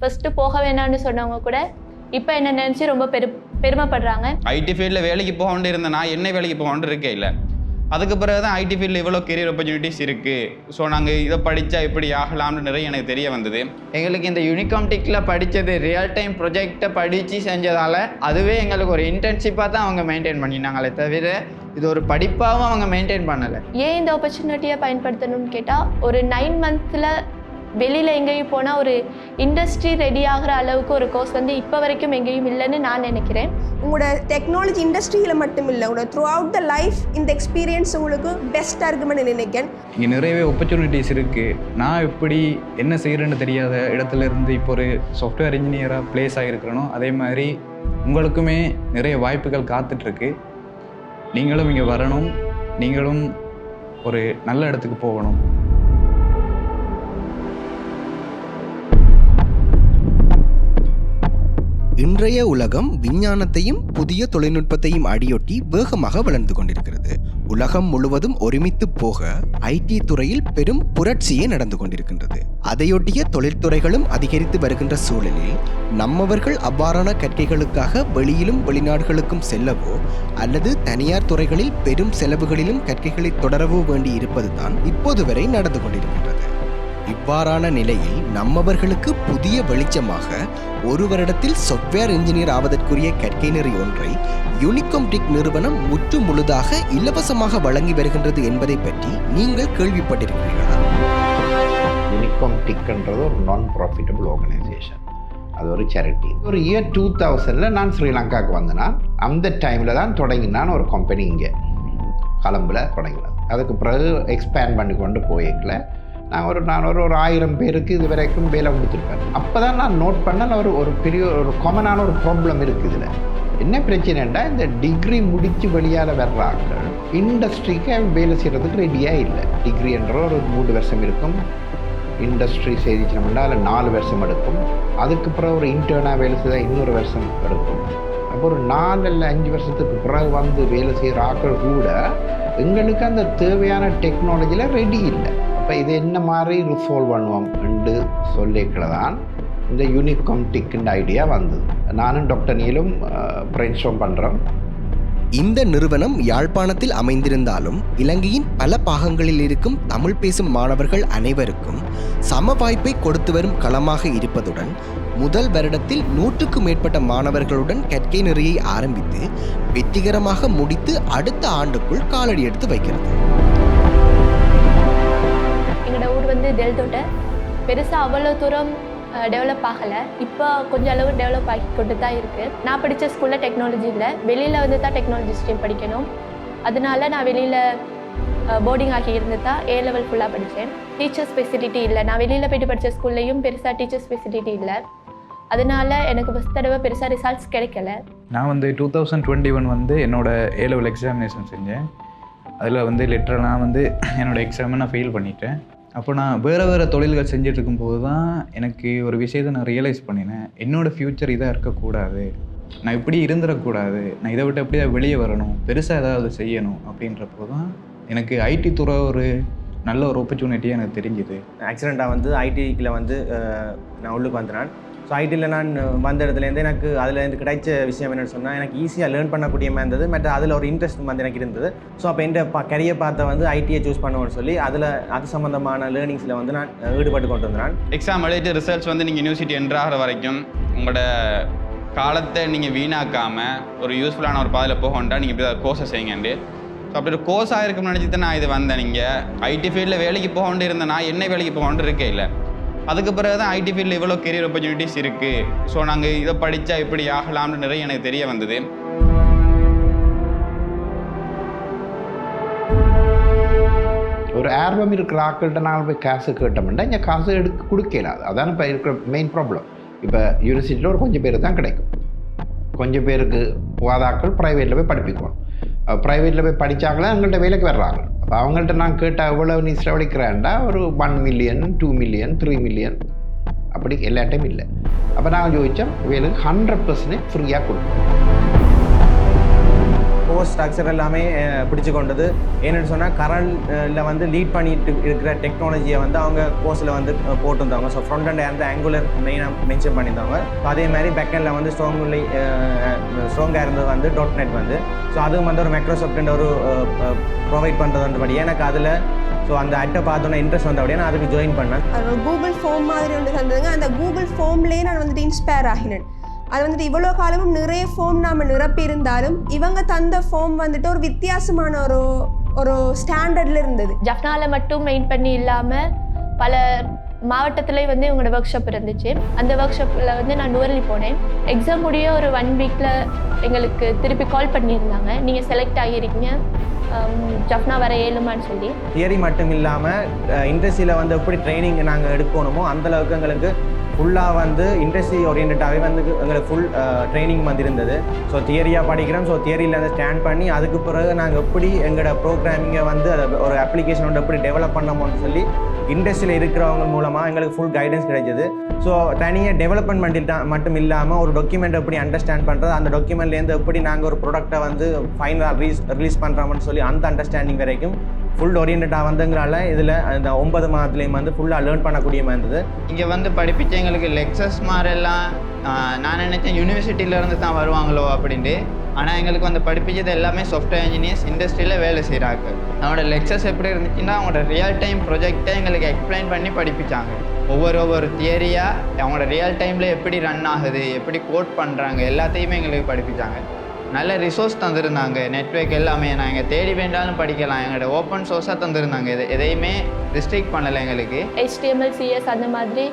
First போக வேணாம்னு சொன்னவங்க கூட இப்போ என்ன நினச்சி ரொம்ப பெரு பெருமைப்படுறாங்க. ஐடி ஃபீல்டில் வேலைக்கு போகாண்டு இருந்த நான் என்ன வேலைக்கு போகாண்டு இருக்கே இல்லை. அதுக்கு பிறகு தான் ஐடி ஃபீல்டில் இவ்வளோ கெரியர் ஆப்பர்ச்சுனிட்டிஸ் இருக்குது ஸோ நாங்கள் இதை படித்தா இப்படி ஆகலாம்னு நிறைய எனக்கு தெரிய வந்தது. எங்களுக்கு இந்த யூனிகாம்டிக்கில் படித்தது ரியல் டைம் ப்ரொஜெக்டை படித்து செஞ்சதால் அதுவே எங்களுக்கு ஒரு இன்டர்ன்ஷிப்பாக தான் அவங்க மெயின்டைன் பண்ணினாங்களே தவிர இது ஒரு படிப்பாகவும் அவங்க மெயின்டைன் பண்ணலை. ஏன் இந்த ஆப்பர்ச்சுனிட்டியை பயன்படுத்தணும்னு கேட்டால் ஒரு நைன் மந்த்தில் வெளியில் எங்கேயும் போனால் ஒரு இண்டஸ்ட்ரி ரெடி ஆகிற அளவுக்கு ஒரு கோர்ஸ் வந்து இப்போ வரைக்கும் எங்கேயும் இல்லைன்னு நான் நினைக்கிறேன். உங்களோட டெக்னாலஜி இண்டஸ்ட்ரியில் மட்டும் இல்லை உங்களோட த்ரூ அவுட் த லைஃப் இந்த எக்ஸ்பீரியன்ஸ் உங்களுக்கு பெஸ்ட்டாக இருக்குமென்னு நினைக்கிறேன். இங்கே நிறையவே ஆப்பர்ச்சுனிட்டிஸ் இருக்குது நான் எப்படி என்ன செய்கிறேன்னு தெரியாத இடத்துல இருந்து இப்போ ஒரு சாஃப்ட்வேர் இன்ஜினியராக ப்ளேஸ் ஆகிருக்கிறனோ அதே மாதிரி உங்களுக்குமே நிறைய வாய்ப்புகள் காத்துட்ருக்கு. நீங்களும் இங்கே வரணும். நீங்களும் ஒரு நல்ல இடத்துக்கு போகணும். இன்றைய உலகம் விஞ்ஞானத்தையும் புதிய தொழில்நுட்பத்தையும் அடியொட்டி வேகமாக வளர்ந்து கொண்டிருக்கிறது. உலகம் முழுவதும் ஒருமித்து போக ஐடி துறையில் பெரும் புரட்சியே நடந்து கொண்டிருக்கின்றது. அதையொட்டிய தொழில்துறைகளும் அதிகரித்து வருகின்ற சூழலில் நம்மவர்கள் அவ்வாறான கற்கைகளுக்காக வெளியிலும் வெளிநாடுகளுக்கும் செல்லவோ அல்லது தனியார் துறைகளில் பெரும் செலவுகளிலும் கற்கைகளை தொடரவோ வேண்டி இருப்பதுதான் இப்போது வரை நடந்து கொண்டிருக்கின்றது. இவ்வாறான நிலையில் நம்மவர்களுக்கு புதிய வெளிச்சமாக ஒரு வருடத்தில் சாஃப்ட்வேர் இன்ஜினியர் ஆவதற்குரிய கற்கை நெறி ஒன்றை யூனிகாம்டிக் நிறுவனம் முற்று முழுதாக இலவசமாக வழங்கி வருகின்றது என்பதை பற்றி நீங்கள் கேள்விப்பட்டிருக்கிறீர்களா? யூனிகாம் டிக்ன்றது ஒரு நான் ப்ராஃபிட்டபிள் ஆர்கனைசேஷன் அது ஒரு சேரிட்டி ஒரு இயர் டூ தௌசண்டில் நான் ஸ்ரீலங்காவுக்கு வந்தேன்னா அந்த டைமில் தான் தொடங்கினான் ஒரு கம்பெனி இங்கே. கலம்பில் தொடங்கினது. அதுக்கு பிறகு எக்ஸ்பேண்ட் பண்ணி கொண்டு போயிருக்கல நான் ஒரு நான் ஒரு ஒரு ஆயிரம் பேருக்கு இது வரைக்கும் வேலை கொடுத்துருப்பேன். அப்போ தான் நான் நோட் பண்ண ஒரு ஒரு பெரிய ஒரு காமனான ஒரு ப்ராப்ளம் இருக்குது இதில். என்ன பிரச்சனைண்டா இந்த டிகிரி முடித்து வெளியால் வர்ற இண்டஸ்ட்ரிக்கு வேலை செய்கிறதுக்கு ரெடியாக இல்லை. டிகிரின்ற ஒரு மூணு வருஷம் இருக்கும். இண்டஸ்ட்ரி செய்திச்சோம்னா அதில் நாலு வருஷம் எடுக்கும். அதுக்கு பிறகு ஒரு இன்டர்னாக வேலை செய்தால் இன்னொரு வருஷம் எடுக்கும். அப்போ ஒரு நாலு இல்லை அஞ்சு வருஷத்துக்கு பிறகு வந்து வேலை செய்கிற ஆக்கள் கூட எங்களுக்கு அந்த தேவையான டெக்னாலஜியில் ரெடி இல்லை. அப்போ இது என்ன மாதிரி ரிசால்வ் பண்ணுவோம்? என்று சொல்லிக்கல தான் இந்த யூனிகாம் டிக்குன்ற ஐடியா வந்தது. நானும் டாக்டர் நீலும் பிரெயின் பண்ணுறோம் இந்த நிறுவனம் யாழ்ப்பாணத்தில் அமைந்திருந்தாலும் இலங்கையின் பல பாகங்களில் இருக்கும் தமிழ் பேசும் மாணவர்கள் அனைவருக்கும் சம வாய்ப்பை கொடுத்து வரும் களமாக இருப்பதுடன் முதல் வருடத்தில் நூற்றுக்கும் மேற்பட்ட மாணவர்களுடன் கற்கை நெறியை ஆரம்பித்து வெற்றிகரமாக முடித்து அடுத்த ஆண்டுக்குள் காலடி எடுத்து வைக்கிறது. எங்களோட டெல்டோட்டை பெருசாக அவ்வளோ தூரம் டெவலப் ஆகலை. இப்போ கொஞ்சம் அளவு டெவலப் ஆகி கொண்டு தான் இருக்குது நான் படித்த ஸ்கூலில் டெக்னாலஜி இல்லை. வெளியில் வந்து தான் டெக்னாலஜி ஸ்ட்ரீம் படிக்கணும். அதனால நான் வெளியில் போர்டிங் ஆகி இருந்து தான் ஏ லெவல் ஃபுல்லாக படித்தேன் டீச்சர்ஸ் ஃபெசிலிட்டி இல்லை. நான் வெளியில் போயிட்டு படித்த ஸ்கூல்லையும் பெருசாக டீச்சர்ஸ் ஃபெசிலிட்டி இல்லை. அதனால எனக்கு ஃபஸ்ட் தடவை பெருசாக ரிசல்ட்ஸ் கிடைக்கல. நான் வந்து டூ தௌசண்ட் டுவெண்ட்டி ஒன் வந்து என்னோட ஏ லெவல் எக்ஸாமினேஷன் செஞ்சேன். அதில் வந்து லிட்டரலாக வந்து என்னோடய எக்ஸாமை நான் ஃபெயில் பண்ணிட்டேன். அப்போ நான் வேறு வேறு தொழில்கள் செஞ்சுட்டு இருக்கும்போது தான் எனக்கு ஒரு விஷயத்தை நான் ரியலைஸ் பண்ணினேன். என்னோடய ஃப்யூச்சர் இதாக இருக்கக்கூடாது. நான் இப்படி இருந்துடக்கூடாது நான் இதை விட்டு எப்படி வெளியே வரணும். பெருசாக ஏதாவது செய்யணும் அப்படின்றப்போ தான் எனக்கு ஐடி துறை ஒரு நல்ல ஒரு ஆப்பர்ச்சுனிட்டியாக எனக்கு தெரிஞ்சுது. ஆக்சிடெண்ட்டாக வந்து ஐடிக்கில் வந்து நான் உள்ளுக்கு வந்துடுறேன் ஸோ ஐடியில் நான் uh, வந்த இடத்துலேருந்து எனக்கு அதில் இருந்து கிடைச்ச விஷயம் என்னென்னு சொன்னால் எனக்கு ஈஸியாக லேர்ன் பண்ணக்கூடிய மாதிரி இருந்தது. மற்ற அதில் ஒரு இன்ட்ரெஸ்ட் வந்து எனக்கு இருந்தது. ஸோ அப்போ என் பா கரியர் பார்த்த வந்து ஐடியை சூஸ் பண்ணுவோம்னு சொல்லி அதில் அது சம்மந்தமான லேர்னிங்ஸில் வந்து நான் ஈடுபட்டு கொண்டு வந்தேன் எக்ஸாம் எழுதிட்டு ரிசல்ட்ஸ் வந்து நீங்கள் யூனிவர்சிட்டி என்ட்ராகிற வரைக்கும் உங்களோட காலத்தை நீங்கள் வீணாக்காமல் ஒரு யூஸ்ஃபுல்லான ஒரு பாதையில் போகண்டா நீங்கள் இப்படி கோர்ஸை செய்யுங்கண்டு ஸோ அப்படி ஒரு கோர்ஸாக இருக்கும்னு நினச்சி தான் நான் இது வந்தேன் நீங்கள் ஐடி ஃபீல்டில் வேலைக்கு போகண்டு இருந்தேன் நான் என்ன வேலைக்கு போகாண்டு இருக்கே இல்லை. அதுக்கு பிறகு தான் ஐடி ஃபீல்டில் இவ்வளோ கெரியர் ஆப்பர்ச்சுனிட்டிஸ் இருக்குது ஸோ நாங்கள் இதை படித்தா இப்படி ஆகலாம்னு நிறைய எனக்கு தெரிய வந்தது. ஒரு ஆர்வம் இருக்கிற ஆக்கள்கிட்ட நாங்கள் போய் காசு கேட்டோம்னா இங்கே காசு எடுக்க கொடுக்கல. அதான் இப்போ இருக்கிற மெயின் ப்ராப்ளம் இப்போ யூனிவர்சிட்டியில் ஒரு கொஞ்சம் பேர் தான் கிடைக்கும். கொஞ்சம் பேருக்கு போதாக்கள் ப்ரைவேட்டில் போய் படிப்பிக்கணும். ப்ரைவேட்டில் போய் படித்தாங்களே அவங்கள்ட்ட வேலைக்கு வர்றாங்க. அப்போ அவங்கள்ட்ட நான் கேட்டால் எவ்வளோ நீ செலவழிக்கிறேன்டா? ஒரு one million two million three million அப்படி எல்லா டைம் இல்லை. அப்போ நான் யோசித்தோம் வேலுக்கு ஹண்ட்ரட் பர்சன்டேஜ் ஃப்ரீயாக கொடுப்போம் கோர் ஸ்ட்ரக்சர் எல்லாமே பிடிச்சு கொண்டது. ஏன்னு சொன்னால் கரண்டில் வந்து லீட் பண்ணிட்டு இருக்கிற டெக்னாலஜியை வந்து அவங்க கோர்ஸில் வந்து போட்டிருந்தாங்க. ஸோ ஃப்ரண்ட் அண்ட் அந்த ஆங்குலர் மெயினாக மென்ஷன் பண்ணியிருந்தாங்க. ஸோ அதே மாதிரி பேக்கெண்டில் வந்து ஸ்ட்ராங்லி ஸ்ட்ராங்காக இருந்தது வந்து. டாட் நெட் வந்து. ஸோ அதுவும் வந்து ஒரு மைக்ரோசாஃப்ட் ஒரு ப்ரொவைட் பண்ணுறதுன்றபடி எனக்கு அதில் ஸோ அந்த அட்டை பார்த்தோன்னா இன்ட்ரெஸ்ட் வந்தபடியே நான் அதுக்கு ஜாயின் பண்ணேன். கூகுள் ஃபோம் மாதிரி ஒன்று தந்ததுங்க. அந்த கூகுள் ஃபோம்லேயே நான் வந்துட்டு இன்ஸ்பயர் ஆகினேன். அது வந்துட்டு இவ்வளோ காலமும் நிறைய ஃபார்ம் நாம் நிரப்பி இருந்தாலும் இவங்க தந்த ஃபார்ம் வந்துட்டு ஒரு வித்தியாசமான ஒரு ஒரு ஸ்டாண்டர்டில் இருந்தது. ஜஃப்னாவில் மட்டும் மெயின் பண்ணி இல்லாமல் பல மாவட்டத்துலேயும் வந்து இவங்களோட ஒர்க் ஷாப் இருந்துச்சு. அந்த ஒர்க் ஷாப்பில் வந்து நான் நுவரலி போனேன். எக்ஸாம் முடிய ஒரு ஒன் வீக்கில் எங்களுக்கு திருப்பி கால் பண்ணியிருந்தாங்க. நீங்கள் செலக்ட் ஆகியிருக்கீங்க ஜஃப்னா வர ஏழுமான்னு சொல்லி. தியரி மட்டும் இல்லாமல் இண்டஸ்ட்ரியில் வந்து எப்படி ட்ரைனிங் நாங்கள் எடுக்கணுமோ அந்த அளவுக்கு எங்களுக்கு ஃபுல்லாக வந்து இண்டஸ்ட்ரி ஓரியன்டாகவே வந்து எங்களுக்கு ஃபுல் ட்ரைனிங் வந்து இருந்தது ஸோ தியரியாக படிக்கிறோம். ஸோ தியரியில் வந்து ஸ்டாண்ட் பண்ணி அதுக்கு பிறகு நாங்கள் எப்படி எங்களோட ப்ரோக்ராமிங்கை வந்து அதை ஒரு அப்ளிகேஷன் வந்து எப்படி டெவலப் பண்ணமோன்னு சொல்லி இண்டஸ்ட்ரியில் இருக்கிறவங்க மூலமாக எங்களுக்கு ஃபுல் கைடன்ஸ் கிடைச்சது. ஸோ தனியாக டெவலப்மெண்ட் மட்டும் மட்டும் இல்லாமல் ஒரு டாக்குமெண்ட் எப்படி அண்டர்ஸ்டாண்ட் பண்ணுறது அந்த டாக்குமெண்ட்லேருந்து எப்படி நாங்கள் ஒரு ப்ராடக்ட்டை வந்து ஃபைனலாக ரீஸ் ரிலீஸ் பண்ணுறோம்னு சொல்லி அந்த அண்டர்ஸ்டாண்டிங் வரைக்கும் ஃபுல் ஓரியன்டாக வந்தங்கிறால இதில் அந்த ஒன்பது மாதத்துலேயும் வந்து ஃபுல்லாக லேர்ன் பண்ணக்கூடிய மாதிரி இருந்தது. இங்கே வந்து படிப்பிச்சு எங்களுக்கு லெக்சர்ஸ் மாதிரிலாம் நான் நினச்சேன் யூனிவர்சிட்டியிலேருந்து தான் வருவாங்களோ அப்படின்ட்டு. ஆனால் எங்களுக்கு வந்து படிப்பிச்சது எல்லாமே சாஃப்ட்வேர் இன்ஜினியர்ஸ் இண்டஸ்ட்ரியில் வேலை செய்கிறாங்க அவனோட லெக்சர்ஸ் எப்படி இருந்துச்சுன்னா அவங்களோட ரியல் டைம் ப்ரொஜெக்டை எங்களுக்கு எக்ஸ்பிளைன் பண்ணி படிப்பிச்சாங்க. ஒவ்வொரு ஒவ்வொரு தியரியாக அவங்களோட ரியல் டைமில் எப்படி ரன் ஆகுது எப்படி கோட் பண்ணுறாங்க எல்லாத்தையுமே எங்களுக்கு படிப்பிச்சாங்க. நல்ல ரிசோர்ஸ் தந்திருந்தாங்க. நெட்ஒர்க் எல்லாமே நாங்கள் தேடி வேண்டாலும் படிக்கலாம். எங்களோட ஓப்பன் சோர்ஸாக தந்திருந்தாங்க. எது எதையுமே ரிஸ்ட்ரிக்ட் பண்ணலை எங்களுக்கு. HTML சிஎஸ் அந்த மாதிரி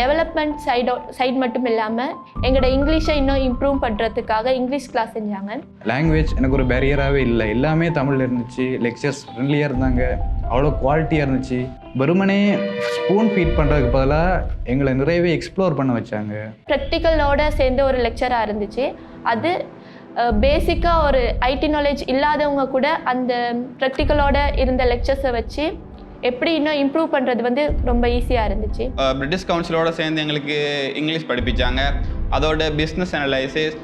டெவலப்மெண்ட் சைடோ சைடு மட்டும் இல்லாமல் எங்களோட இங்கிலீஷை இன்னும் இம்ப்ரூவ் பண்ணுறதுக்காக இங்கிலீஷ் கிளாஸ் செஞ்சாங்க. லாங்குவேஜ் எனக்கு ஒரு பேரியராகவே இல்லை. எல்லாமே தமிழில் இருந்துச்சு. லெக்சர்ஸ் ஃப்ரெண்ட்லியாக இருந்தாங்க. அவ்வளோ குவாலிட்டியாக இருந்துச்சு. வெறுமனே ஸ்பூன் ஃபீட் பண்ணுறதுக்கு பதிலாக எங்களை நிறையவே எக்ஸ்ப்ளோர் பண்ண வச்சாங்க. ப்ராக்டிக்கலோட சேர்ந்து ஒரு லெக்சராக இருந்துச்சு. அது பேசிக்காக ஒரு ஐடி நாலேஜ் இல்லாதவங்க கூட அந்த ப்ராக்டிக்கலோட இருந்த லெக்சர்ஸை வச்சு எப்படி இன்னும் இம்ப்ரூவ் பண்ணுறது வந்து ரொம்ப ஈஸியாக இருந்துச்சு. பிரிட்டிஷ் கவுன்சிலோட சேர்ந்து எங்களுக்கு இங்கிலீஷ் படிப்பிச்சாங்க. அதோட பிஸ்னஸ் அனலைசிஸ்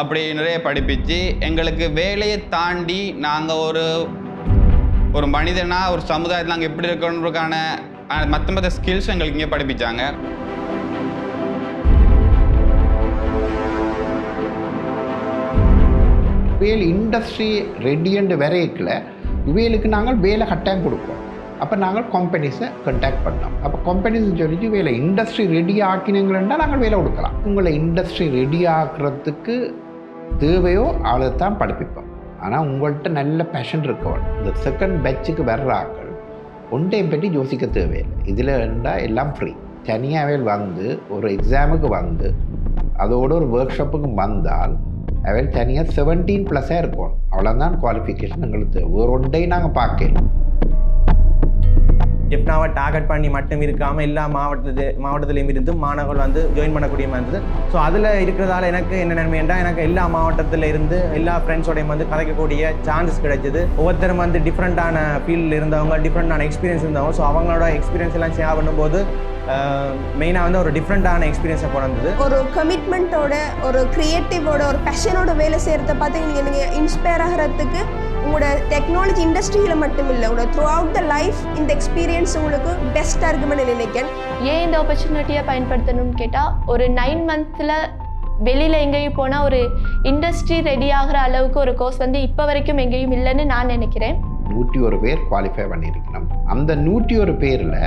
அப்படி நிறைய படிப்பிச்சு எங்களுக்கு வேலையை தாண்டி நாங்கள் ஒரு ஒரு மனிதனா ஒரு சமுதாயத்தில் நாங்கள் எப்படி இருக்கணுன்றதுக்கான மற்ற மற்ற ஸ்கில்ஸ் எங்களுக்கு இங்கே படிப்பிச்சாங்க. வேல் இண்டஸ்ட்ரி ரெடியன்ட் வரைக்கில் இவைகளுக்கு நாங்கள் வேலை கட்டாயம் கொடுப்போம். அப்போ நாங்கள் கம்பெனிஸை கண்டாக்ட் பண்ணோம் அப்போ கம்பெனிஸ் சொல்லிச்சு வேலை இண்டஸ்ட்ரி ரெடி ஆக்கினீங்களா நாங்கள் வேலை கொடுக்கலாம். உங்களை இண்டஸ்ட்ரி ரெடி ஆக்குறதுக்கு தேவையோ அதை தான் படிப்பிப்போம். ஆனால் உங்கள்கிட்ட நல்ல பேஷன் இருக்கவன். இந்த செகண்ட் பேட்சுக்கு வர்ற ஆக்கள் ஒன்றையும் பற்றி யோசிக்க தேவையில்லை. இதில் இருந்தால் எல்லாம் ஃப்ரீ தனியாகவே வந்து ஒரு எக்ஸாமுக்கு வந்து அதோட ஒரு ஒர்க் ஷாப்புக்கு வந்தால் அவள் தனியாக செவன்டீன் ப்ளஸ்ஸாக இருக்கும் அவ்வளோதான் குவாலிஃபிகேஷன் எங்களுக்கு ஒரு வேறு ஒன்றையும் நாங்கள் பார்க்கலாம் ஜெப்னாவை டார்கெட் பண்ணி மட்டும் இருக்காமல் எல்லா மாவட்டத்து மாவட்டத்திலையும் இருந்து மாணவர்கள் வந்து ஜாயின் பண்ணக்கூடிய மாதிரி இருந்தது. ஸோ அதில் இருக்கிறதால எனக்கு என்ன நன்மைண்டா எனக்கு எல்லா மாவட்டத்தில் இருந்து எல்லா ஃப்ரெண்ட்ஸோடையும் வந்து கதைக்கக்கூடிய சான்சஸ் கிடைச்சது. ஒவ்வொருத்தரும் வந்து டிஃப்ரெண்ட்டான ஃபீல்டில் இருந்தவங்க டிஃப்ரெண்ட்டான எக்ஸ்பீரியன்ஸ் இருந்தவங்க. ஸோ அவங்களோட எக்ஸ்பீரியன்ஸ் எல்லாம் ஷேர் பண்ணும்போது மெயினாக வந்து ஒரு டிஃப்ரெண்ட்டான எக்ஸ்பீரியன்ஸை கொண்டு ஒரு கமிட்மெண்ட்டோட ஒரு க்ரியேட்டிவோட ஒரு பேஷனோட வேலை செய்கிறத பார்த்து நீங்கள் இன்ஸ்பயர் ஆகிறதுக்கு உங்களோட டெக்னாலஜி இண்டஸ்ட்ரியில் மட்டும் இல்லை உங்களோட த்ரூ அவுட் த லைஃப் இந்த எக்ஸ்பீரியன்ஸ் உங்களுக்கு பெஸ்ட்டாக இருக்குமென்னு நினைக்கிறேன். ஏன் இந்த ஆப்பர்ச்சுனிட்டியை பயன்படுத்தணும்னு கேட்டால் ஒரு நைன் மந்த்தில் வெளியில் எங்கேயும் போனால் ஒரு இண்டஸ்ட்ரி ரெடி ஆகிற அளவுக்கு ஒரு கோர்ஸ் வந்து இப்போ வரைக்கும் எங்கேயும் இல்லைன்னு நான் நினைக்கிறேன். நூற்றி ஒரு பேர் குவாலிஃபை பண்ணியிருக்கணும். அந்த நூற்றி ஒரு பேரில்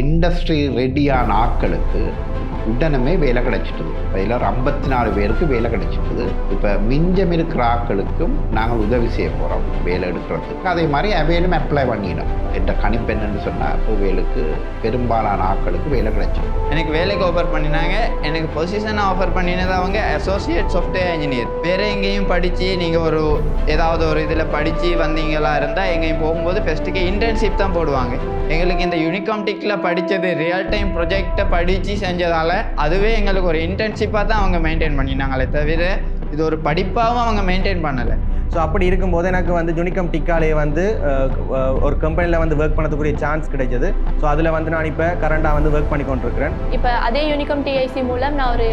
இண்டஸ்ட்ரி ரெடியான ஆட்களுக்கு உடனே வேலை கிடைச்சிட்டுது. அதில் ஒரு ஐம்பத்தி நாலு பேருக்கு வேலை கிடைச்சிட்டுது. இப்போ மிஞ்சம் இருக்கிற ஆட்களுக்கும் நாங்கள் உதவி செய்ய போகிறோம் வேலை எடுக்கிறதுக்கு. அதே மாதிரி அவையிலும் அப்ளை பண்ணிடும் என்ற கணிப்பு என்னன்னு சொன்னால் புவேலுக்கு பெரும்பாலான ஆட்களுக்கு வேலை கிடைச்சிடும் எனக்கு வேலைக்கு ஆஃபர் பண்ணினாங்க. எனக்கு பொசிஷனை ஆஃபர் பண்ணினது அவங்க அசோசியேட் சாஃப்ட்வேர் இன்ஜினியர் வேறு எங்கேயும் படித்து நீங்கள் ஒரு ஏதாவது ஒரு இதில் படித்து வந்தீங்களா இருந்தால் எங்கேயும் போகும்போது ஃபஸ்ட்டுக்கு இன்டர்ன்ஷிப் தான் போடுவாங்க. எங்களுக்கு இந்த யூனிகாம்டிக்கில் படித்தது ரியல் டைம் ப்ரொஜெக்டை படித்து செஞ்சதால் அதுவே எங்களுக்கு ஒரு இன்டர்ன்ஷிப்பாக தான் அவங்க மெயின்டைன் பண்ணினாங்களே தவிர இது ஒரு படிப்பாகவும் அவங்க மெயின்டைன் பண்ணலை. ஸோ அப்படி இருக்கும்போது எனக்கு வந்து ஜுனிகம் டிக்காலே வந்து ஒரு கம்பெனியில் வந்து ஒர்க் பண்ணக்கூடிய சான்ஸ் கிடைச்சது. ஸோ அதில் வந்து நான் இப்போ கரண்டாக வந்து ஒர்க் பண்ணி கொண்டிருக்கிறேன். இப்போ அதே யூனிகம் டிஐசி மூலம் நான் ஒரு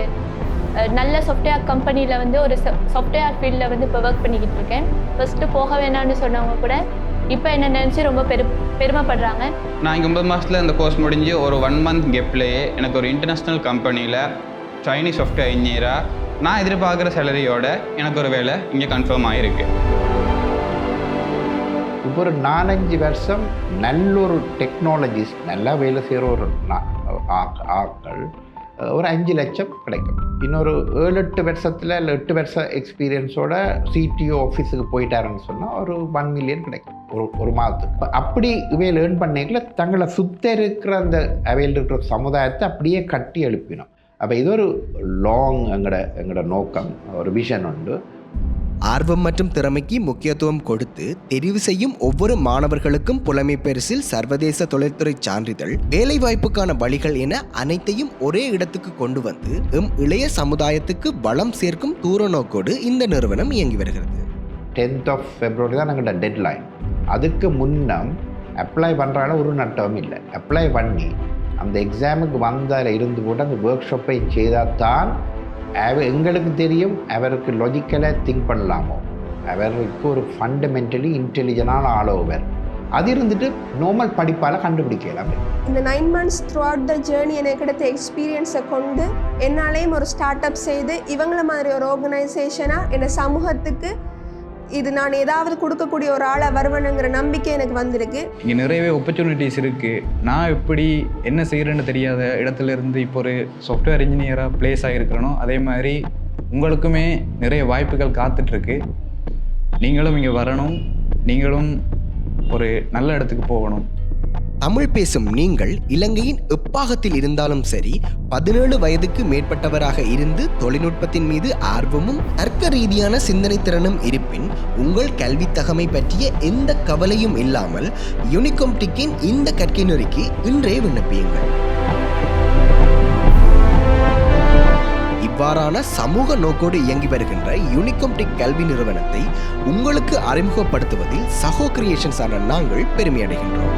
நல்ல சாஃப்ட்வேர் கம்பெனியில் வந்து ஒரு சாஃப்ட்வேர் ஃபீல்டில் வந்து இப்போ ஒர்க் பண்ணிக்கிட்டு இருக்கேன். ஃபஸ்ட்டு போக வேணாம்னு சொன்னவங்க கூட இப்போ என்ன நினச்சி ரொம்ப பெரு பெருமைப்படுறாங்க? நான் இங்கே ஒன்பது மாதத்தில் இந்த கோர்ஸ் முடிஞ்சு ஒரு ஒன் மந்த் கெப்லேயே எனக்கு ஒரு இன்டர்நேஷ்னல் கம்பெனியில் சைனீஸ் சாஃப்ட்வேர் இன்ஜினியராக நான் எதிர்பார்க்குற சேலரியோட எனக்கு ஒரு வேலை இங்கே கன்ஃபார்ம் ஆகிருக்கு இப்போ ஒரு நாலஞ்சு வருஷம் நல்ல ஒரு டெக்னாலஜிஸ் நல்லா வேலை செய்கிற ஒரு நா- ஆக்- ஆட்கள் அஹ், ஒரு அஞ்சு லட்சம் கிடைக்கும். இன்னொரு ஏழு எட்டு வருஷத்தில் இல்லை எட்டு வருஷம் எக்ஸ்பீரியன்ஸோட சிடிஓ ஆஃபீஸுக்கு போயிட்டாருன்னு சொன்னால் ஒரு ஒன் மில்லியன் கிடைக்கும். ஒரு ஒரு மாதத்துக்கு. இப்போ அப்படி இவையில் ஏர்ன் பண்ணிக்கல தங்களை சுத்த இருக்கிற அந்த அவையில் இருக்கிற சமுதாயத்தை அப்படியே கட்டி எழுப்பினோம். அப்போ இது ஒரு லாங் எங்களோட எங்களோட நோக்கம் ஒரு விஷன் உண்டு. ஆர்வம் மற்றும் திறமைக்கு முக்கியத்துவம் கொடுத்து தெரிவு செய்யும் ஒவ்வொரு மாணவர்களுக்கும் புலமை பரிசில் சர்வதேச தொழில்துறை சான்றிதழ் வேலைவாய்ப்புக்கான வழிகள் என அனைத்தையும் ஒரே இடத்துக்கு கொண்டு வந்து எம் இளைய சமுதாயத்துக்கு வளம் சேர்க்கும் தூர நோக்கோடு இந்த நிறுவனம் இயங்கி வருகிறது. டென்த் ஆஃப் ஃபெப்ரவரி தான் எங்களோட டெட்லைன் அதுக்கு முன்னம் அப்ளை பண்ணுறாலும் ஒரு நட்டம் இல்லை. அப்ளை பண்ணி அந்த எக்ஸாமுக்கு வந்ததில் இருந்து கூட அந்த ஒர்க் ஷாப்பை செய்தால் தான் அவ எங்களுக்கு தெரியும் அவருக்கு லாஜிக்கலாக திங்க் பண்ணலாமோ? அவருக்கு ஒரு ஃபண்டமெண்டலி இன்டெலிஜென்டான ஆளோவர். அது இருந்துட்டு நார்மல் படிப்பால் கண்டுபிடிக்கலாம் இந்த nine months throughout the journey எனக்கு கிடைத்த எக்ஸ்பீரியன்ஸை கொண்டு என்னாலேயும் ஒரு ஸ்டார்ட் அப் செய்து இவங்கள மாதிரி ஒரு ஆர்கனைசேஷனாக என்னை சமூகத்துக்கு இது நான் ஏதாவது கொடுக்கக்கூடிய ஒரு ஆளாக வருவேனுங்கிற நம்பிக்கை எனக்கு வந்திருக்கு. இங்கே நிறையவே ஆப்பர்ச்சுனிட்டிஸ் இருக்குது நான் எப்படி என்ன செய்கிறேன்னு தெரியாத இடத்துல இருந்து இப்போ ஒரு சாஃப்ட்வேர் இன்ஜினியராக ப்ளேஸ் ஆகிருக்கிறனோ அதே மாதிரி உங்களுக்குமே நிறைய வாய்ப்புகள் காத்துட்ருக்கு. நீங்களும் இங்கே வரணும். நீங்களும் ஒரு நல்ல இடத்துக்கு போகணும். தமிழ் பேசும் நீங்கள் இலங்கையின் எப்பாகத்தில் இருந்தாலும் சரி பதினேழு வயதுக்கு மேற்பட்டவராக இருந்து தொழில்நுட்பத்தின் மீது ஆர்வமும் தர்க்க ரீதியான சிந்தனை திறனும் இருப்பின் உங்கள் கல்வி தகமை பற்றிய எந்த கவலையும் இல்லாமல் யூனிகாம் டிக்கின் இந்த கற்கை நெறிக்கு இன்றே விண்ணப்பியுங்கள். இவ்வாறான சமூக நோக்கோடு இயங்கி வருகின்ற யூனிகோம்டிக் கல்வி நிறுவனத்தை உங்களுக்கு அறிமுகப்படுத்துவதில் சகோ கிரியேஷன்ஸான நாங்கள் பெருமையடைகின்றோம்